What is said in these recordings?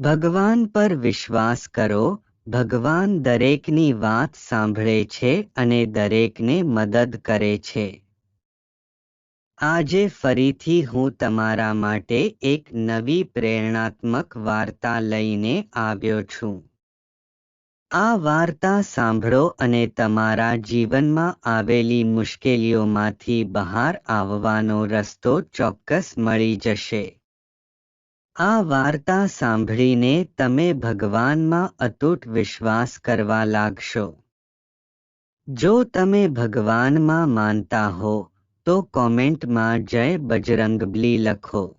ભગવાન પર વિશ્વાસ કરો, ભગવાન દરેકની વાત સાંભળે છે અને દરેકને મદદ કરે છે. આજે ફરીથી હું તમારા માટે એક નવી પ્રેરણાત્મક વાર્તા લઈને આવ્યો છું. આ વાર્તા સાંભળો અને તમારા જીવનમાં આવેલી મુશ્કેલીઓમાંથી બહાર આવવાનો રસ્તો ચોક્કસ મળી જશે. આ વાર્તા સાંભળીને તમે ભગવાનમાં અતૂટ વિશ્વાસ કરવા લાગશો. જો તમે ભગવાનમાં માનતા હો, તો કોમેન્ટમાં જય બજરંગબલી લખો.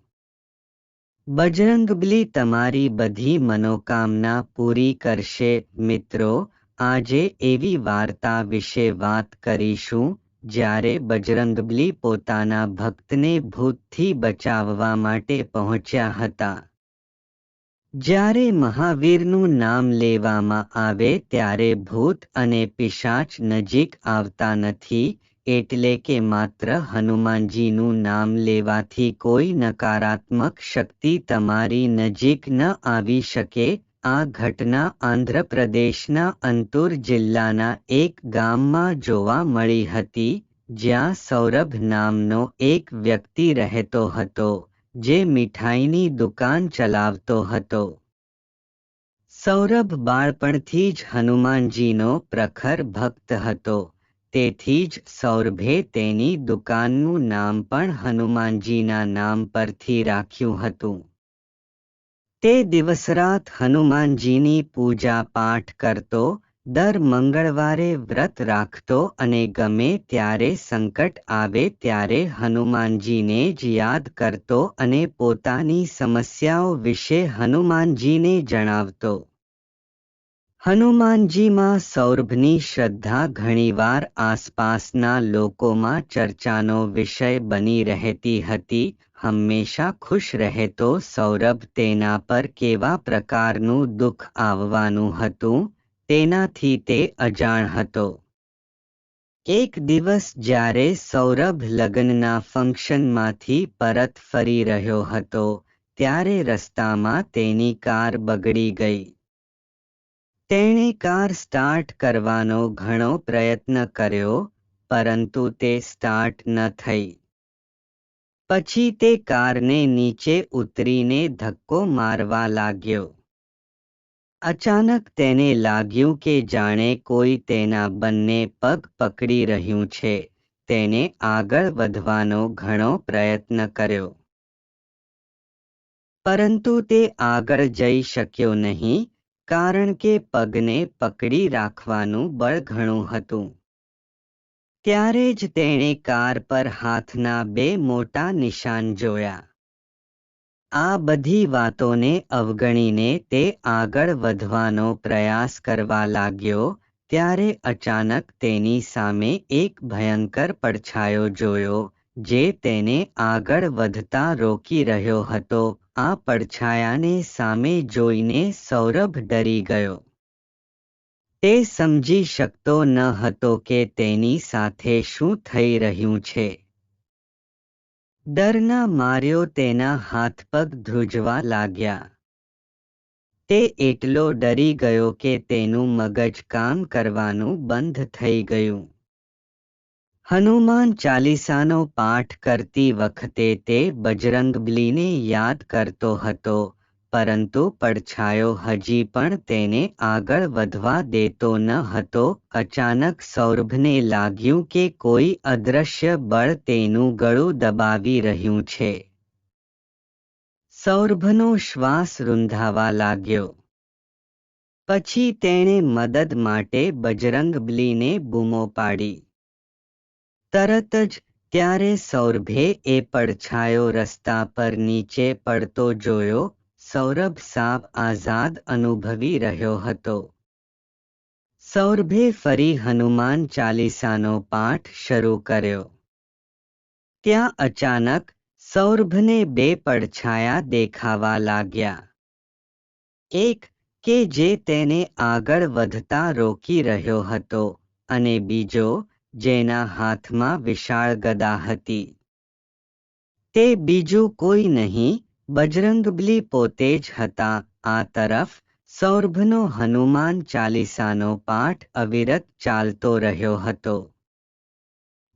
બજરંગબલી તમારી બધી મનોકામના પૂરી કરશે. મિત્રો, આજે એવી વાર્તા વિશે વાત કરીશું જ્યારે બજરંગબલી પોતાના ભક્તને ભૂતથી બચાવવા માટે પહોંચ્યા હતા. જ્યારે મહાવીરનું નામ લેવામાં આવે ત્યારે ભૂત અને પિશાચ નજીક આવતા નથી, એટલે કે માત્ર હનુમાનજીનું નામ લેવાથી કોઈ નકારાત્મક શક્તિ તમારી નજીક ન આવી શકે આ ઘટના આંધ્રપ્રદેશના અંતુર જિલ્લાના એક ગામમાં જોવા મળી હતી, જ્યાં સૌરભ નામનો એક વ્યક્તિ રહેતો હતો, જે મીઠાઈની દુકાન ચલાવતો હતો. સૌરભ બાળપણથી જ હનુમાનજીનો પ્રખર ભક્ત હતો, તેથી જ સૌરભે તેની દુકાનનું નામ પણ હનુમાનજીના નામ પરથી રાખ્યું હતું. તે દિવસરાત હનુમાનજીની પૂજા પાઠ કરતો, દર મંગળવારે વ્રત રાખતો અને ગમે ત્યારે સંકટ આવે ત્યારે હનુમાનજીને જ યાદ કરતો અને પોતાની સમસ્યાઓ વિશે હનુમાનજીને જણાવતો. હનુમાનજીમાં સૌરભની શ્રદ્ધા ઘણીવાર આસપાસના લોકોમાં ચર્ચાનો વિષય બની રહેતી હતી હંમેશા ખુશ રહેતો સૌરભ તેના પર કેવા પ્રકારનું દુઃખ આવવાનું હતું? તેનાથી તે અજાણ હતો. એક દિવસ જ્યારે સૌરભ લગ્નના ફંક્શનમાંથી પરત ફરી રહ્યો હતો, ત્યારે રસ્તામાં તેની કાર બગડી ગઈ. તેણે કાર સ્ટાર્ટ કરવાનો ઘણો પ્રયત્ન કર્યો, પરંતુ તે સ્ટાર્ટ ન થઈ. પછી તે કારને નીચે ઉતરીને ધક્કો મારવા લાગ્યો. અચાનક તેને લાગ્યું કે જાણે કોઈ તેના બંને પગ પકડી રહ્યું છે. તેને આગળ વધવાનો ઘણો પ્રયત્ન કર્યો. પરંતુ તે આગળ જઈ શક્યો નહીં, કારણ કે પગને પકડી રાખવાનું બળ ઘણું હતું. ત્યારે જ તેણે કાર પર હાથના બે મોટા નિશાન જોયા. આ બધી વાતોને અવગણીને તે આગળ વધવાનો પ્રયાસ કરવા લાગ્યો, ત્યારે અચાનક તેની સામે એક ભયંકર પડછાયો જોયો, જે તેને આગળ વધતા રોકી રહ્યો હતો. આ પડછાયાને સામે જોઈને સૌરભ ડરી ગયો. તે સમજી શકતો ન હતો કે તેની સાથે શું થઈ રહ્યું છે. ડરના માર્યો તેના હાથ પગ ધ્રુજવા લાગ્યા. તે એટલો ડરી ગયો કે તેનું મગજ કામ કરવાનું બંધ થઈ ગયું. હનુમાન ચાલીસાનો પાઠ કરતી વખતે તે બજરંગબલીને યાદ કરતો હતો. પરંતુ પડછાયો હજી પણ તેને આગળ વધવા દેતો ન હતો. અચાનક સૌરભને લાગ્યું કે કોઈ અદૃશ્ય બળ તેનું ગળું દબાવી રહ્યું છે. સૌરભનો શ્વાસ રૂંધાવા લાગ્યો. પછી તેણે મદદ માટે બજરંગબલીને બૂમો પાડી. તરત જ ત્યારે સૌરભે એ પડછાયો રસ્તા પર નીચે પડતો જોયો સૌરભ સાવ આઝાદ અનુભવી રહ્યો હતો. સૌરભે ફરી હનુમાન ચાલીસાનો પાઠ શરૂ કર્યો. ત્યાં અચાનક સૌરભને બે પડછાયા દેખાવા લાગ્યા. એક કે જે તેને આગળ વધતા રોકી રહ્યો હતો અને બીજો જેના હાથમાં વિશાળ ગદા હતી. તે બીજું કોઈ નહીં બજરંગબલી પોતે જ હતા. આ તરફ સૌરભનો હનુમાન ચાલીસાનો પાઠ અવિરત ચાલતો રહ્યો હતો.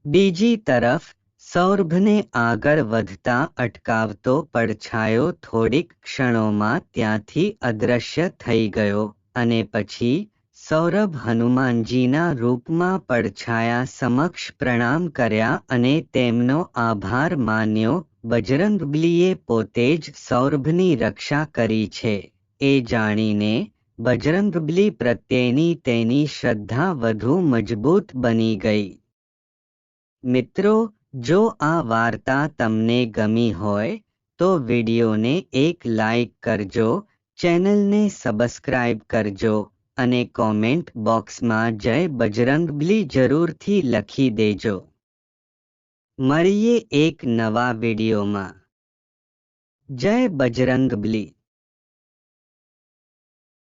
બીજી તરફ સૌરભને આગળ વધતા અટકાવતો પડછાયો થોડીક ક્ષણોમાં ત્યાંથી અદૃશ્ય થઈ ગયો અને પછી સૌરભ હનુમાનજીના રૂપમાં પડછાયા સમક્ષ પ્રણામ કર્યા અને તેમનો આભાર માન્યો બજરંગબલીએ પોતે જ સૌરભની રક્ષા કરી છે. એ જાણીને બજરંગબલી પ્રત્યેની તેની શ્રદ્ધા વધુ મજબૂત બની ગઈ. મિત્રો, જો આ વાર્તા તમને ગમી હોય, તો વિડીયોને એક લાઈક કરજો, ચેનલને સબસ્ક્રાઇબ કરજો અને કોમેન્ટ બોક્સમાં જય બજરંગબલી જરૂરથી લખી દેજો. મળીએ એક નવા વિડીયોમાં. જય બજરંગબલી.